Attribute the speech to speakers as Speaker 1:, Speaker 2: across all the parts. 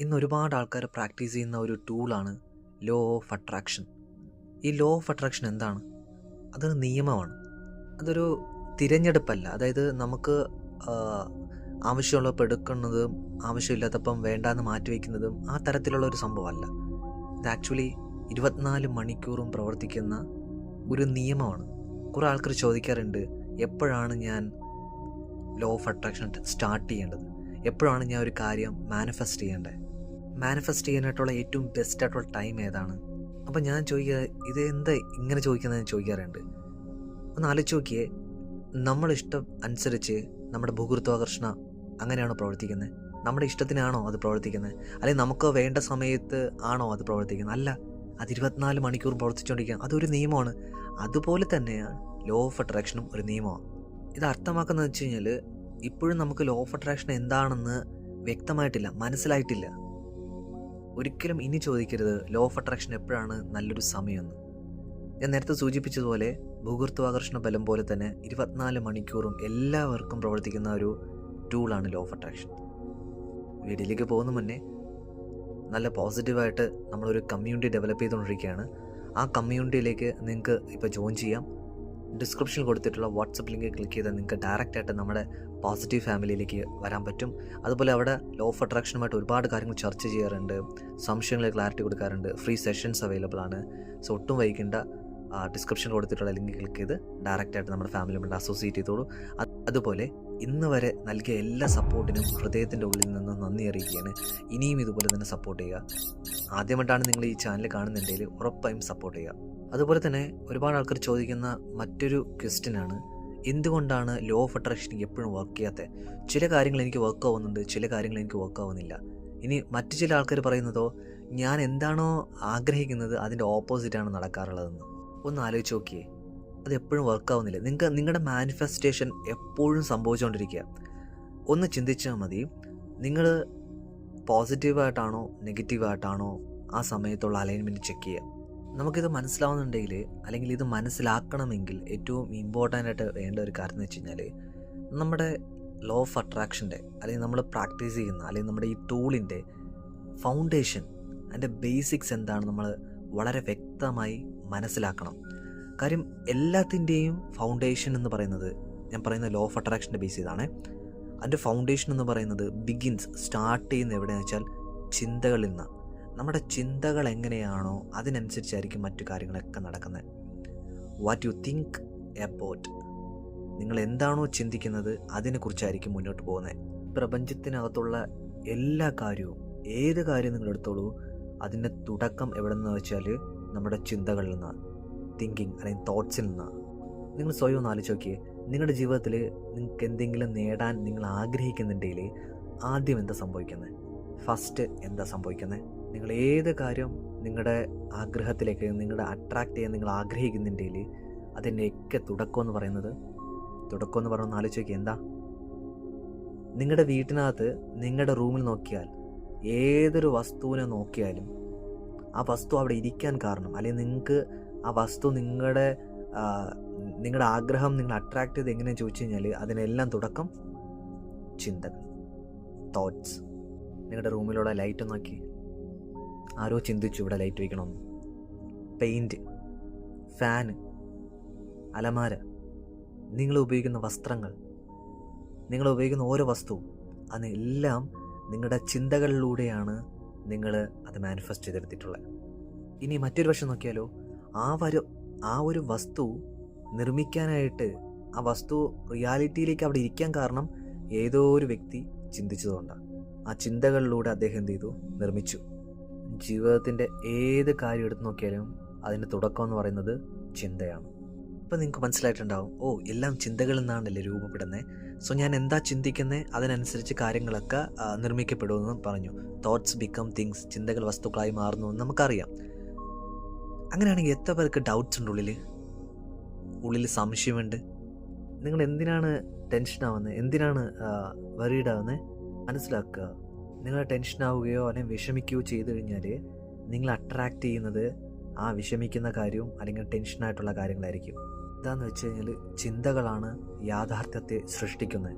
Speaker 1: ഇന്ന് ഒരുപാട് ആൾക്കാർ പ്രാക്ടീസ് ചെയ്യുന്ന ഒരു ടൂളാണ് ലോ ഓഫ് അട്രാക്ഷൻ. ഈ ലോ ഓഫ് അട്രാക്ഷൻ എന്താണ്? അതൊരു നിയമമാണ്. അതൊരു തിരഞ്ഞെടുപ്പല്ല. അതായത് നമുക്ക് ആവശ്യമുള്ളപ്പോൾ എടുക്കുന്നതും ആവശ്യമില്ലാത്തപ്പം വേണ്ടാന്ന് മാറ്റിവെക്കുന്നതും ആ തരത്തിലുള്ള ഒരു സംഭവമല്ല. ഇത് ആക്ച്വലി ഇരുപത്തിനാല് മണിക്കൂറും പ്രവർത്തിക്കുന്ന ഒരു നിയമമാണ്. കുറേ ആൾക്കാർ ചോദിക്കാറുണ്ട് എപ്പോഴാണ് ഞാൻ ലോ ഓഫ് അട്രാക്ഷൻ സ്റ്റാർട്ട് ചെയ്യേണ്ടത്? എപ്പോഴാണ് ഞാൻ ഒരു കാര്യം മാനിഫെസ്റ്റ് ചെയ്യേണ്ടത്? മാനിഫെസ്റ്റ് ചെയ്യാനായിട്ടുള്ള ഏറ്റവും ബെസ്റ്റ് ആയിട്ടുള്ള ടൈം ഏതാണ്? അപ്പോൾ ഞാൻ ചോദിക്കുക ഇത് എന്താ ഇങ്ങനെ ചോദിക്കുന്നത് ഞാൻ ചോദിക്കാറുണ്ട്. ഒന്ന് ആലോചിച്ച് നോക്കിയേ നമ്മുടെ ഇഷ്ടം അനുസരിച്ച് നമ്മുടെ ഭൂഗുരുത്വാകർഷണ അങ്ങനെയാണോ പ്രവർത്തിക്കുന്നത് നമ്മുടെ ഇഷ്ടത്തിനാണോ അത് പ്രവർത്തിക്കുന്നത് അല്ലെങ്കിൽ നമുക്ക് വേണ്ട സമയത്ത് ആണോ അത് പ്രവർത്തിക്കുന്നത് അല്ല അത് ഇരുപത്തിനാല് മണിക്കൂർ പ്രവർത്തിച്ചുകൊണ്ടിരിക്കുക അതൊരു നിയമമാണ്. അതുപോലെ തന്നെയാണ് ലോ ഓഫ് അട്രാക്ഷനും ഒരു നിയമമാണ്. ഇത് അർത്ഥമാക്കുന്നത് വെച്ച് കഴിഞ്ഞാൽ ഇപ്പോഴും നമുക്ക് ലോ ഓഫ് അട്രാക്ഷൻ എന്താണെന്ന് വ്യക്തമായിട്ടില്ല മനസ്സിലായിട്ടില്ല. ഒരിക്കലും ഇനി ചോദിക്കരുത്. ലോ ഓഫ് അട്രാക്ഷൻ എപ്പോഴാണ് നല്ലൊരു സമയമെന്ന്. ഞാൻ നേരത്തെ സൂചിപ്പിച്ചതുപോലെ ഭൂഗുരുത്വാകർഷണ ബലം പോലെ തന്നെ ഇരുപത്തിനാല് മണിക്കൂറും എല്ലാവർക്കും പ്രവർത്തിക്കുന്ന ഒരു ടൂളാണ് ലോ ഓഫ് അട്രാക്ഷൻ വീട്ടിലേക്ക് പോകുന്ന മുന്നേ നല്ല പോസിറ്റീവായിട്ട് നമ്മളൊരു കമ്മ്യൂണിറ്റി ഡെവലപ്പ് ചെയ്തുകൊണ്ടിരിക്കുകയാണ്. ആ കമ്മ്യൂണിറ്റിയിലേക്ക് നിങ്ങൾക്ക് ഇപ്പോൾ ജോയിൻ ചെയ്യാം. ഡിസ്ക്രിപ്ഷനിൽ കൊടുത്തിട്ടുള്ള വാട്സപ്പ് ലിങ്ക് ക്ലിക്ക് ചെയ്താൽ നിങ്ങൾക്ക് ഡയറക്റ്റ് ആയിട്ട് നമ്മുടെ പോസിറ്റീവ് ഫാമിലിയിലേക്ക് വരാൻ പറ്റും. അതുപോലെ അവിടെ ലോ ഓഫ് അട്രാക്ഷനുമായിട്ട് ഒരുപാട് കാര്യങ്ങൾ ചർച്ച ചെയ്യാറുണ്ട്. സംശയങ്ങൾ ക്ലാരിറ്റി കൊടുക്കാറുണ്ട്. ഫ്രീ സെഷൻസ് അവൈലബിൾ ആണ്. സോ ഒട്ടും വൈകിണ്ട ഡിസ്ക്രിപ്ഷൻ കൊടുത്തിട്ടുള്ള ലിങ്ക് ക്ലിക്ക് ചെയ്ത് ഡയറക്റ്റ് ആയിട്ട് നമ്മുടെ ഫാമിലി മെമ്പർ അസോസിയേറ്റ് ചെയ്തോളൂ. അതുപോലെ ഇന്ന് വരെ നൽകിയ എല്ലാ സപ്പോർട്ടിനും ഹൃദയത്തിന്റെ ഉള്ളിൽ നിന്ന് നന്ദി അറിയിക്കുകയാണ്. ഇനിയും ഇതുപോലെ തന്നെ സപ്പോർട്ട് ചെയ്യുക. ആദ്യമായിട്ടാണ് നിങ്ങൾ ഈ ചാനൽ കാണുന്നുണ്ടെങ്കിൽ ഉറപ്പായും സപ്പോർട്ട് ചെയ്യുക. അതുപോലെ തന്നെ ഒരുപാട് ആൾക്കാർ ചോദിക്കുന്ന മറ്റൊരു ക്വസ്റ്റ്യൻ ആണ് എന്തുകൊണ്ടാണ് ലോ ഓഫ് അട്രാക്ഷൻ എപ്പോഴും വർക്ക് ചെയ്യാത്തത് ചില കാര്യങ്ങൾ എനിക്ക് വർക്ക് ആവുന്നുണ്ട് ചില കാര്യങ്ങൾ എനിക്ക് വർക്ക് ആവുന്നില്ല. ഇനി മറ്റു ചില ആൾക്കാർ പറയുന്നതോ ഞാൻ എന്താണോ ആഗ്രഹിക്കുന്നത് അതിന്റെ ഓപ്പോസിറ്റാണ് നടക്കാറുള്ളതെന്ന്. ഒന്ന് ആലോചിച്ച് നോക്കിയേ. അത് എപ്പോഴും വർക്ക് ആവുന്നില്ല. നിങ്ങൾക്ക് നിങ്ങളുടെ മാനിഫെസ്റ്റേഷൻ എപ്പോഴും സംഭവിച്ചുകൊണ്ടിരിക്കുക ഒന്ന് ചിന്തിച്ചാൽ മതി. നിങ്ങൾ പോസിറ്റീവായിട്ടാണോ നെഗറ്റീവായിട്ടാണോ ആ സമയത്തുള്ള അലൈൻമെന്റ് ചെക്ക് ചെയ്യുക നമുക്കിത് മനസ്സിലാവുന്നുണ്ടെങ്കിൽ അല്ലെങ്കിൽ ഇത് മനസ്സിലാക്കണമെങ്കിൽ ഏറ്റവും ഇമ്പോർട്ടന്റ് ആയിട്ട് വേണ്ട ഒരു കാര്യം എന്ന് വെച്ച് കഴിഞ്ഞാൽ നമ്മുടെ ലോ ഓഫ് അട്രാക്ഷന്റെ അല്ലെങ്കിൽ നമ്മൾ പ്രാക്ടീസ് ചെയ്യുന്ന അല്ലെങ്കിൽ നമ്മുടെ ഈ ടൂളിന്റെ ഫൗണ്ടേഷൻ അതിന്റെ ബേസിക്സ് എന്താണ് നമ്മൾ വളരെ വ്യക്തമായി മനസ്സിലാക്കണം. കാര്യം എല്ലാത്തിന്റെയും ഫൗണ്ടേഷൻ എന്ന് പറയുന്നത് ഞാൻ പറയുന്ന ലോ ഓഫ് അട്രാക്ഷന്റെ ബേസ് ചെയ്താണ് അതിന്റെ ഫൗണ്ടേഷൻ എന്ന് പറയുന്നത് ബിഗിൻസ് സ്റ്റാർട്ട് ചെയ്യുന്ന എവിടെയെന്ന് വെച്ചാൽ ചിന്തകളിൽ നിന്ന് നമ്മുടെ ചിന്തകൾ എങ്ങനെയാണോ അതിനനുസരിച്ചായിരിക്കും മറ്റു കാര്യങ്ങളൊക്കെ നടക്കുന്നത്. വാട്ട് യു തിങ്ക് എബൌട്ട് നിങ്ങൾ എന്താണോ ചിന്തിക്കുന്നത് അതിനെക്കുറിച്ചായിരിക്കും മുന്നോട്ട് പോകുന്നത്. പ്രപഞ്ചത്തിനകത്തുള്ള എല്ലാ കാര്യവും ഏത് കാര്യം നിങ്ങൾ എടുത്തോളൂ അതിന്റെ തുടക്കം എവിടെ നിന്ന് വെച്ചാൽ നമ്മുടെ ചിന്തകളിൽ നിന്നാണ്. തിങ്കിങ് അല്ലെങ്കിൽ തോട്ട്സിൽ നിന്നാണ്. നിങ്ങൾ സ്വയം ഒന്ന് ആലോചിച്ച് നോക്കിയേ. നിങ്ങളുടെ ജീവിതത്തിൽ നിങ്ങൾക്ക് എന്തെങ്കിലും നേടാൻ നിങ്ങൾ ആഗ്രഹിക്കുന്നുണ്ടെങ്കിൽ ആദ്യം എന്താ സംഭവിക്കുന്നത്? ഫസ്റ്റ് എന്താ സംഭവിക്കുന്നത്? നിങ്ങൾ ഏത് കാര്യം നിങ്ങളുടെ ആഗ്രഹത്തിലേക്ക് നിങ്ങളുടെ അട്രാക്റ്റ് ചെയ്യാൻ നിങ്ങൾ ആഗ്രഹിക്കുന്നുണ്ടെങ്കിൽ അതിന്റെയൊക്കെ തുടക്കം എന്ന് പറയുന്നത് തുടക്കം എന്ന് പറയുന്നത് ആലോചിച്ച് നോക്കിയാൽ എന്താ? നിങ്ങളുടെ വീട്ടിനകത്ത് നിങ്ങളുടെ റൂമിൽ നോക്കിയാൽ ഏതൊരു വസ്തുവിനെ നോക്കിയാലും ആ വസ്തു അവിടെ ഇരിക്കാൻ കാരണം അല്ലെങ്കിൽ നിങ്ങൾക്ക് ആ വസ്തു നിങ്ങളുടെ നിങ്ങളുടെ ആഗ്രഹം നിങ്ങൾ അട്രാക്ട് ചെയ്ത് എങ്ങനെയാണെന്ന് ചോദിച്ചു കഴിഞ്ഞാൽ അതിനെല്ലാം തുടക്കം ചിന്തകൾ തോട്ട്സ് നിങ്ങളുടെ റൂമിലുള്ള ലൈറ്റ് നോക്കി ആരോ ചിന്തിച്ചു ഇവിടെ ലൈറ്റ് വയ്ക്കണമെന്ന് പെയിന്റ് ഫാന് അലമാര. നിങ്ങൾ ഉപയോഗിക്കുന്ന വസ്ത്രങ്ങൾ നിങ്ങൾ ഉപയോഗിക്കുന്ന ഓരോ വസ്തുവും അതെല്ലാം നിങ്ങളുടെ ചിന്തകളിലൂടെയാണ് നിങ്ങൾ അത് മാനിഫെസ്റ്റ് ചെയ്തെടുത്തിട്ടുള്ളത്. ഇനി മറ്റൊരു വശം നോക്കിയാലോ ആ വരു ആ ഒരു വസ്തു നിർമ്മിക്കാനായിട്ട് ആ വസ്തു റിയാലിറ്റിയിലേക്ക് അവിടെ ഇരിക്കാൻ കാരണം ഏതോ ഒരു വ്യക്തി ചിന്തിച്ചതുകൊണ്ടാണ്. ആ ചിന്തകളിലൂടെ അദ്ദേഹം എന്ത് ചെയ്തു? നിർമ്മിച്ചു. ജീവിതത്തിന്റെ ഏത് കാര്യം എടുത്ത് നോക്കിയാലും അതിന്റെ തുടക്കം എന്ന് പറയുന്നത് ചിന്തയാണ്. ഇപ്പം നിങ്ങൾക്ക് മനസ്സിലായിട്ടുണ്ടാവും ഓ എല്ലാം ചിന്തകളിൽ നിന്നാണല്ലേ രൂപപ്പെടുന്നത് സോ ഞാൻ എന്താ ചിന്തിക്കുന്നത് അതിനനുസരിച്ച് കാര്യങ്ങളൊക്കെ നിർമ്മിക്കപ്പെടുമെന്നും പറഞ്ഞു. തോട്ട്സ് ബിക്കം തിങ്സ് ചിന്തകൾ വസ്തുക്കളായി മാറുന്നു എന്ന് നമുക്കറിയാം. അങ്ങനെയാണെങ്കിൽ എത്ര പേർക്ക് ഡൗട്ട്സ് ഉണ്ട് ഉള്ളിൽ ഉള്ളിൽ സംശയമുണ്ട്. നിങ്ങൾ എന്തിനാണ് ടെൻഷനാവുന്നത് എന്തിനാണ് വറീഡ് ആവുന്നത് മനസ്സിലാക്കുക. നിങ്ങൾ ടെൻഷൻ ആവുകയോ അല്ലെങ്കിൽ വിഷമിക്കുകയോ ചെയ്തു കഴിഞ്ഞാൽ നിങ്ങൾ അട്രാക്റ്റ് ചെയ്യുന്നത് ആ വിഷമിക്കുന്ന കാര്യവും അല്ലെങ്കിൽ ടെൻഷനായിട്ടുള്ള കാര്യങ്ങളായിരിക്കും. എന്താണെന്ന് വെച്ച് കഴിഞ്ഞാൽ ചിന്തകളാണ് യാഥാർത്ഥ്യത്തെ സൃഷ്ടിക്കുന്നത്.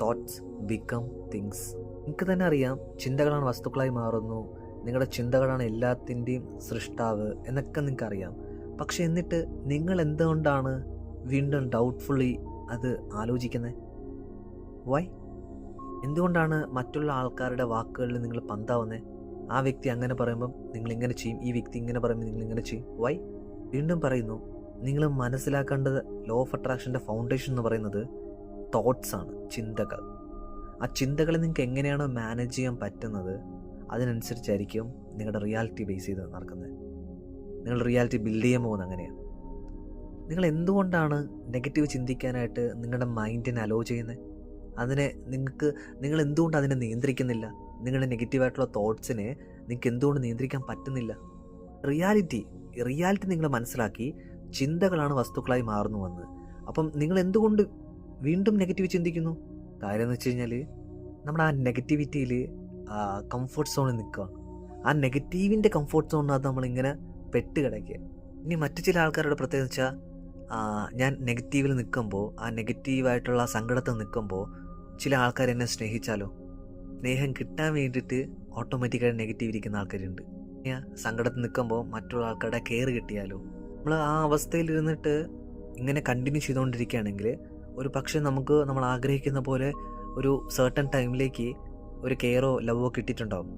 Speaker 1: തോട്ട്സ് ബിക്കം തിങ്സ് നിങ്ങൾക്ക് തന്നെ അറിയാം ചിന്തകളാണ് വസ്തുക്കളായി മാറുന്നു. നിങ്ങളുടെ ചിന്തകളാണ് എല്ലാത്തിന്റെയും സൃഷ്ടാവ് എന്നൊക്കെ നിങ്ങൾക്ക് അറിയാം. പക്ഷെ എന്നിട്ട് നിങ്ങൾ എന്തുകൊണ്ടാണ് വീണ്ടും ഡൗട്ട്ഫുള്ളി അത് ആലോചിക്കുന്നത് വൈ എന്തുകൊണ്ടാണ് മറ്റുള്ള ആൾക്കാരുടെ വാക്കുകളിൽ നിങ്ങൾ പന്താവുന്നത് ആ വ്യക്തി അങ്ങനെ പറയുമ്പം നിങ്ങൾ ഇങ്ങനെ ചെയ്യും? ഈ വ്യക്തി ഇങ്ങനെ പറയുമ്പോൾ നിങ്ങൾ ഇങ്ങനെ ചെയ്യും? വൈ വീണ്ടും പറയുന്നു നിങ്ങൾ മനസ്സിലാക്കേണ്ടത് ലോ ഓഫ് അട്രാക്ഷന്റെ ഫൗണ്ടേഷൻ എന്ന് പറയുന്നത് തോട്ട്സ് ആണ് ചിന്തകൾ. ആ ചിന്തകളെ നിങ്ങൾക്ക് എങ്ങനെയാണോ മാനേജ് ചെയ്യാൻ പറ്റുന്നത് അതിനനുസരിച്ചായിരിക്കും നിങ്ങളുടെ റിയാലിറ്റി ബേസ് ചെയ്ത് നടക്കുന്നത്. നിങ്ങൾ റിയാലിറ്റി ബിൽഡ് ചെയ്യാൻ പോകുന്നത് അങ്ങനെയാണ്. നിങ്ങൾ എന്തുകൊണ്ടാണ് നെഗറ്റീവ് ചിന്തിക്കാനായിട്ട് നിങ്ങളുടെ മൈൻഡിനെ അലോ ചെയ്യുന്നത്? അതിനെ നിങ്ങൾക്ക് നിങ്ങൾ എന്തുകൊണ്ട് അതിനെ നിയന്ത്രിക്കുന്നില്ല? നിങ്ങളുടെ നെഗറ്റീവായിട്ടുള്ള തോട്ട്സിനെ നിങ്ങൾക്ക് എന്തുകൊണ്ട് നിയന്ത്രിക്കാൻ പറ്റുന്നില്ല? റിയാലിറ്റി റിയാലിറ്റി നിങ്ങൾ മനസ്സിലാക്കി ചിന്തകളാണ് വസ്തുക്കളായി മാറുന്നു വന്ന്. അപ്പം നിങ്ങൾ എന്തുകൊണ്ട് വീണ്ടും നെഗറ്റീവ് ചിന്തിക്കുന്നു? കാര്യം എന്ന് വെച്ച് കഴിഞ്ഞാൽ നമ്മുടെ ആ നെഗറ്റിവിറ്റിയിൽ കംഫർട്ട് സോണിൽ നിൽക്കുക. ആ നെഗറ്റീവിന്റെ കംഫർട്ട് സോണിനകത്ത് നമ്മളിങ്ങനെ പെട്ട് കിടക്കുക. ഇനി മറ്റു ചില ആൾക്കാരുടെ പ്രത്യേകത വെച്ചാൽ ഞാൻ നെഗറ്റീവിൽ നിൽക്കുമ്പോൾ ആ നെഗറ്റീവായിട്ടുള്ള സങ്കടത്തിൽ നിൽക്കുമ്പോൾ ചില ആൾക്കാർ എന്നെ സ്നേഹിച്ചാലോ? സ്നേഹം കിട്ടാൻ വേണ്ടിയിട്ട് ഓട്ടോമാറ്റിക്കായി നെഗറ്റീവ് ഇരിക്കുന്ന ആൾക്കാരുണ്ട്. സങ്കടത്തിൽ നിൽക്കുമ്പോൾ മറ്റുള്ള ആൾക്കാരുടെ കെയർ കിട്ടിയാലോ? നമ്മൾ ആ അവസ്ഥയിൽ ഇരുന്നിട്ട് ഇങ്ങനെ കണ്ടിന്യൂ ചെയ്തുകൊണ്ടിരിക്കുകയാണെങ്കിൽ ഒരു പക്ഷേ നമുക്ക് നമ്മൾ ആഗ്രഹിക്കുന്ന പോലെ ഒരു സർട്ടൺ ടൈമിലേക്ക് ഒരു കെയറോ ലവോ കിട്ടിയിട്ടുണ്ടാവും.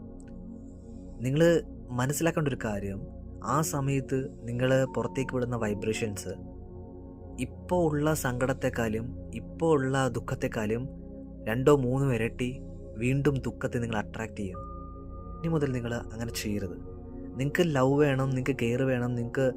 Speaker 1: നിങ്ങൾ മനസ്സിലാക്കേണ്ട ഒരു കാര്യം ആ സമയത്ത് നിങ്ങൾ പുറത്തേക്ക് വിടുന്ന വൈബ്രേഷൻസ് ഇപ്പോൾ ഉള്ള സങ്കടത്തെക്കാളും ഇപ്പോൾ ഉള്ള ദുഃഖത്തെക്കാളും രണ്ടോ മൂന്നോ ഇരട്ടി വീണ്ടും ദുഃഖത്തെ നിങ്ങൾ അട്രാക്റ്റ് ചെയ്യും ഇനി മുതൽ നിങ്ങൾ അങ്ങനെ ചെയ്യരുത്. നിങ്ങൾക്ക് ലവ് വേണം നിങ്ങൾക്ക് കെയർ വേണം നിങ്ങൾക്ക്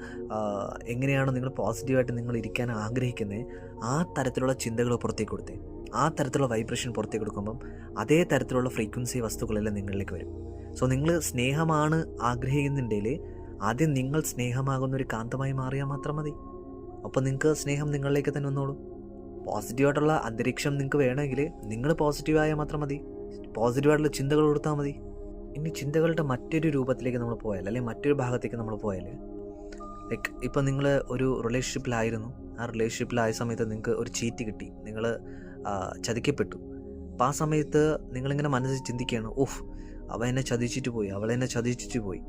Speaker 1: എങ്ങനെയാണോ നിങ്ങൾ പോസിറ്റീവായിട്ട് നിങ്ങൾ ഇരിക്കാൻ ആഗ്രഹിക്കുന്നത് ആ തരത്തിലുള്ള ചിന്തകൾ പുറത്തേക്ക് കൊടുത്തേ. ആ തരത്തിലുള്ള വൈബ്രേഷൻ പുറത്തേക്ക് കൊടുക്കുമ്പം അതേ തരത്തിലുള്ള ഫ്രീക്വൻസി വസ്തുക്കളെല്ലാം നിങ്ങളിലേക്ക് വരും. സോ നിങ്ങൾ സ്നേഹമാണ് ആഗ്രഹിക്കുന്നുണ്ടെങ്കിൽ ആദ്യം നിങ്ങൾ സ്നേഹമാകുന്ന ഒരു കാന്തമായി മാറിയാൽ മാത്രം മതി. അപ്പോൾ നിങ്ങൾക്ക് സ്നേഹം നിങ്ങളിലേക്ക് തന്നെ വന്നോളൂ. പോസിറ്റീവായിട്ടുള്ള അന്തരീക്ഷം നിങ്ങൾക്ക് വേണമെങ്കിൽ നിങ്ങൾ പോസിറ്റീവായാൽ മാത്രം മതി. പോസിറ്റീവായിട്ടുള്ള ചിന്തകൾ കൊടുത്താൽ മതി. ഇനി ചിന്തകളുടെ മറ്റൊരു രൂപത്തിലേക്ക് നമ്മൾ പോയാൽ അല്ലെങ്കിൽ മറ്റൊരു ഭാഗത്തേക്ക് നമ്മൾ പോയാൽ ലൈക്ക് ഇപ്പം നിങ്ങൾ ഒരു റിലേഷൻഷിപ്പിലായിരുന്നു ആ റിലേഷൻഷിപ്പിലായ സമയത്ത് നിങ്ങൾക്ക് ഒരു ചീറ്റ് കിട്ടി. നിങ്ങൾ ചതിക്കപ്പെട്ടു. അപ്പോൾ ആ സമയത്ത് നിങ്ങളിങ്ങനെ മനസ്സിൽ ചിന്തിക്കുകയാണ് ഓഫ് അവ എന്നെ ചതിച്ചിട്ട് പോയി അവൾ എന്നെ ചതിച്ചിട്ട് പോയി.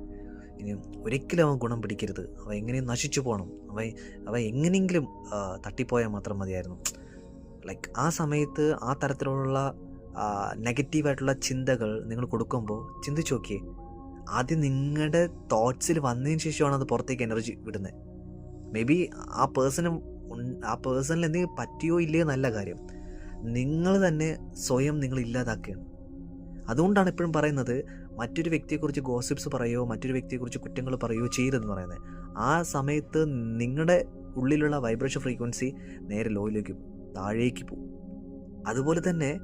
Speaker 1: ഇനി ഒരിക്കലും അവൻ ഗുണം പിടിക്കരുത്. അവ എങ്ങനെയും നശിച്ചു പോകണം അവ അവ എങ്ങനെയെങ്കിലും തട്ടിപ്പോയാൽ മാത്രം മതിയായിരുന്നു. ലൈക്ക് ആ സമയത്ത് ആ തരത്തിലുള്ള നെഗറ്റീവായിട്ടുള്ള ചിന്തകൾ നിങ്ങൾ കൊടുക്കുമ്പോൾ ചിന്തിച്ച് നോക്കിയേ ആദ്യം നിങ്ങളുടെ തോട്ട്സിൽ വന്നതിന് ശേഷമാണ് അത് പുറത്തേക്ക് എനർജി വിടുന്നത് മേ ബി ആ പേഴ്സണ് ആ പേഴ്സണിൽ എന്തെങ്കിലും പറ്റിയോ ഇല്ലയോ നല്ല കാര്യം. നിങ്ങൾ തന്നെ സ്വയം നിങ്ങൾ ഇല്ലാതാക്കുകയാണ് അതുകൊണ്ടാണ് എപ്പോഴും പറയുന്നത് മറ്റൊരു വ്യക്തിയെക്കുറിച്ച് ഗോസിപ്സ് പറയുകയോ മറ്റൊരു വ്യക്തിയെക്കുറിച്ച് കുറ്റങ്ങൾ പറയുകയോ ചെയ്യരുതെന്ന് പറയുന്നത് ആ സമയത്ത് നിങ്ങളുടെ ഉള്ളിലുള്ള വൈബ്രേഷൻ ഫ്രീക്വൻസി നേരെ ലോയിലേക്ക് പോകും താഴേക്ക് പോകും. അതുപോലെ തന്നെ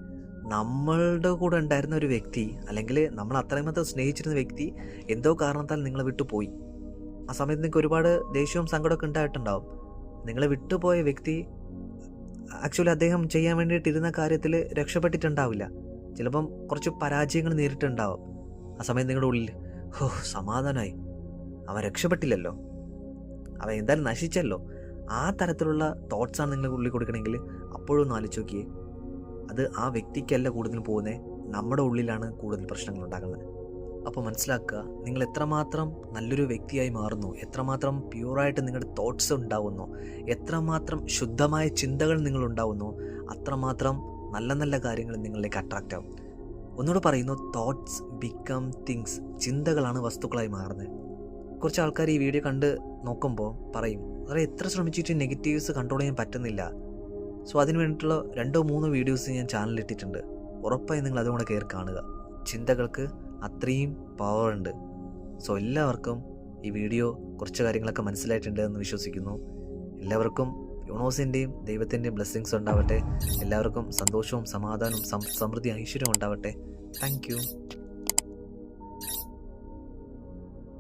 Speaker 1: നമ്മളുടെ കൂടെ ഉണ്ടായിരുന്ന ഒരു വ്യക്തി അല്ലെങ്കിൽ നമ്മൾ അത്രയും സ്നേഹിച്ചിരുന്ന വ്യക്തി എന്തോ കാരണത്താൽ നിങ്ങളെ വിട്ടു പോയി. ആ സമയത്ത് നിങ്ങൾക്ക് ഒരുപാട് ദേഷ്യവും സങ്കടമൊക്കെ ഉണ്ടായിട്ടുണ്ടാവും. നിങ്ങളെ വിട്ടുപോയ വ്യക്തി ആക്ച്വലി അദ്ദേഹം ചെയ്യാൻ വേണ്ടിയിട്ടിരുന്ന കാര്യത്തിൽ രക്ഷപ്പെട്ടിട്ടുണ്ടാവില്ല. ചിലപ്പം കുറച്ച് പരാജയങ്ങൾ നേരിട്ടുണ്ടാവും. ആ സമയത്ത് നിങ്ങളുടെ ഉള്ളിൽ ഹോ സമാധാനമായി. അവൻ രക്ഷപ്പെട്ടില്ലല്ലോ. അവൻ എന്തായാലും നശിച്ചല്ലോ. ആ തരത്തിലുള്ള തോട്ട്സാണ് നിങ്ങൾ ഉള്ളിൽ കൊടുക്കണമെങ്കിൽ അപ്പോഴും ഒന്ന് ആലോചിച്ച് നോക്കിയേ. അത് ആ വ്യക്തിക്കല്ല കൂടുതൽ പോകുന്നത് നമ്മുടെ ഉള്ളിലാണ് കൂടുതൽ പ്രശ്നങ്ങൾ ഉണ്ടാകുന്നത്. അപ്പോൾ മനസ്സിലാക്കുക നിങ്ങൾ എത്രമാത്രം നല്ലൊരു വ്യക്തിയായി മാറുന്നു എത്രമാത്രം പ്യൂറായിട്ട് നിങ്ങളുടെ തോട്ട്സ് ഉണ്ടാവുന്നു എത്രമാത്രം ശുദ്ധമായ ചിന്തകൾ നിങ്ങൾ ഉണ്ടാവുന്നു അത്രമാത്രം നല്ല നല്ല കാര്യങ്ങൾ നിങ്ങളിലേക്ക് അട്രാക്റ്റ് ആവും. ഒന്നുകൂടെ പറയുന്നു തോട്ട്സ് ബിക്കം തിങ്സ് ചിന്തകളാണ് വസ്തുക്കളായി മാറുന്നത്. കുറച്ച് ആൾക്കാർ ഈ വീഡിയോ കണ്ട് നോക്കുമ്പോൾ പറയും അതെ എത്ര ശ്രമിച്ചിട്ട് നെഗറ്റീവ്സ് കൺട്രോൾ ചെയ്യാൻ പറ്റുന്നില്ല. സോ അതിന് വേണ്ടിയിട്ടുള്ള രണ്ടോ മൂന്നോ വീഡിയോസ് ഞാൻ ചാനലിൽ ഇട്ടിട്ടുണ്ട്. ഉറപ്പായി നിങ്ങൾ അതുകൊണ്ട് കയറി കാണുക. ചിന്തകൾക്ക് അത്രയും പവർ ഉണ്ട്. സോ എല്ലാവർക്കും ഈ വീഡിയോ കുറച്ച് കാര്യങ്ങളൊക്കെ മനസ്സിലായിട്ടുണ്ട് എന്ന് വിശ്വസിക്കുന്നു. എല്ലാവർക്കും യൂണോസിന്റെയും ദൈവത്തിന്റെയും ബ്ലെസ്സിങ്സ് ഉണ്ടാവട്ടെ. എല്ലാവർക്കും സന്തോഷവും സമാധാനവും സമൃദ്ധി ഐശ്വര്യവും ഉണ്ടാവട്ടെ. താങ്ക്